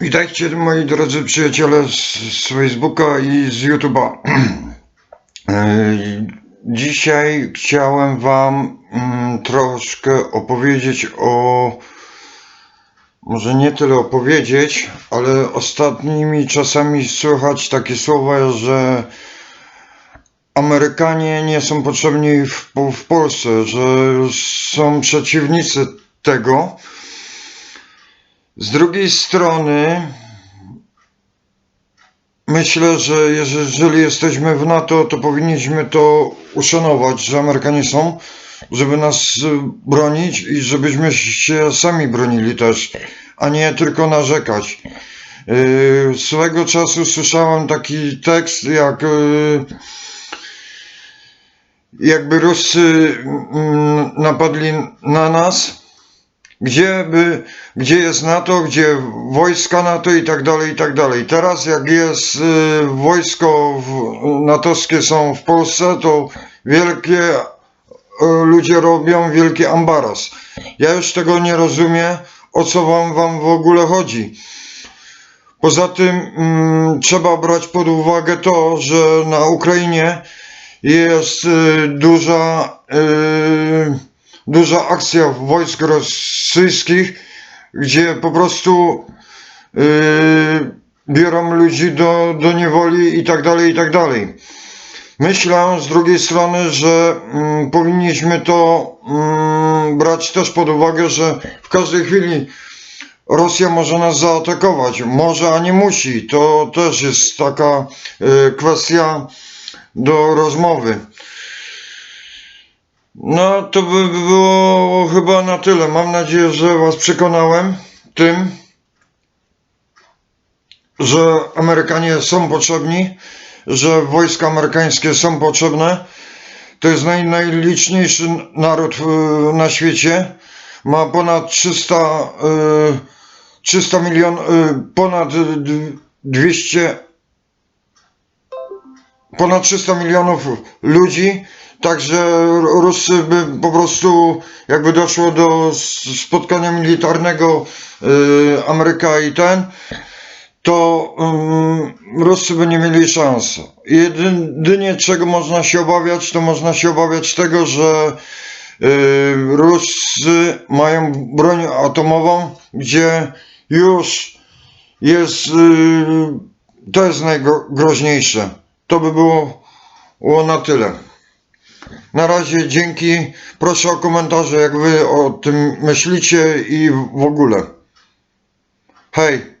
Witajcie moi drodzy przyjaciele z, Facebooka i z YouTube'a. E, Dzisiaj chciałem Wam mm, troszkę opowiedzieć o. Może nie tyle opowiedzieć, ale ostatnimi czasami słychać takie słowa, że Amerykanie nie są potrzebni w, w Polsce, że są przeciwnicy tego. Z drugiej strony, myślę, że jeżeli jesteśmy w NATO, to powinniśmy to uszanować, że Amerykanie są, żeby nas y, bronić i żebyśmy się sami bronili też, a nie tylko narzekać. Yy, Swego czasu słyszałem taki tekst, jak yy, jakby Ruscy mm, napadli na nas, gdzie, by, gdzie jest NATO, gdzie wojska NATO i tak dalej, i tak dalej. Teraz jak jest y, wojsko natowskie są w Polsce, to wielkie y, ludzie robią wielki ambaras. Ja już tego nie rozumiem, o co wam, wam w ogóle chodzi. Poza tym mm, trzeba brać pod uwagę to, że na Ukrainie jest y, duża, y, duża akcja wojsk rosyjskich, gdzie po prostu y, biorą ludzi do, do niewoli i tak dalej, i tak dalej. Myślę z drugiej strony, że mm, powinniśmy to mm, brać też pod uwagę, że w każdej chwili Rosja może nas zaatakować. Może, a nie musi. To też jest taka y, kwestia do rozmowy. No, to by było chyba na tyle. Mam nadzieję, że Was przekonałem tym, że Amerykanie są potrzebni, że wojska amerykańskie są potrzebne. To jest naj, najliczniejszy naród y, na świecie. Ma ponad 300, y, 300 milion, y, ponad d- 200 ponad 300 milionów ludzi, także Rusy by po prostu, jakby doszło do spotkania militarnego y, Ameryka i ten, to um, Rusy by nie mieli szans. Jedynie czego można się obawiać, to można się obawiać tego, że y, Rusy mają broń atomową, gdzie już jest, y, to jest najgroźniejsze. To by było, było na tyle. Na razie dzięki. Proszę o komentarze, jak wy o tym myślicie i w ogóle. Hej!